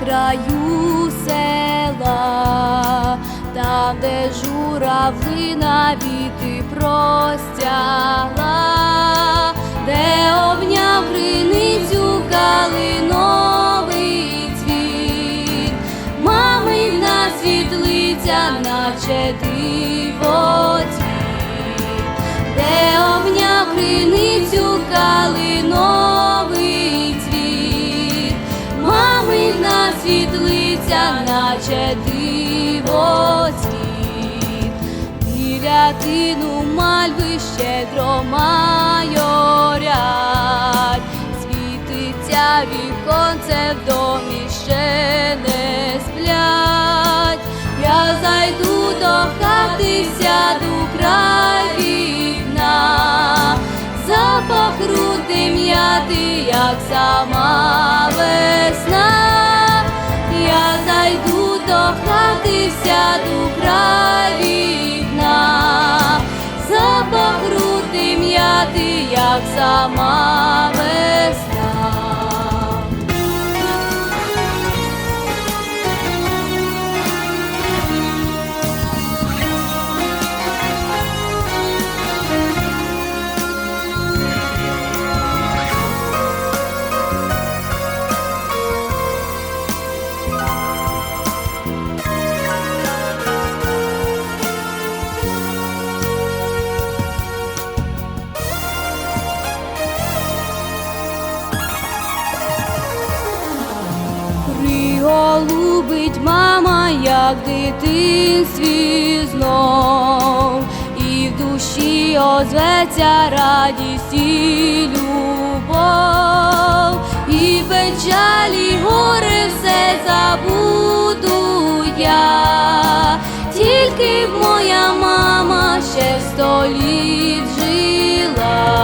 краю села, там, де журавлина віти простяла, де обняв криницю калиновий цвіт, мамина світлиця, наче дивоцвіт, де обняв криницю калиновий світлиця, наче дивоцвіт, біля тину мальви щедро майорять, світиться віконце в домі ще не сплять. Я зайду до хати, сяду край вікна, запах рути м'яти, як сама весна. Сяду край вікна, запах рути м'яти, як сама Приголубить мама, як в дитинстві знов, і в душі озветься радість і любов, і печалі горе все забуду я, тільки б моя мама ще сто літ жила.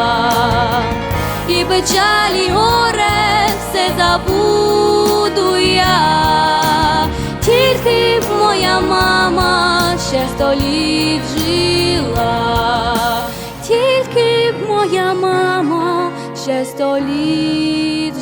І печалі горе все забуду я, тільки б моя мама ще сто жила, тільки б моя мама ще сто літ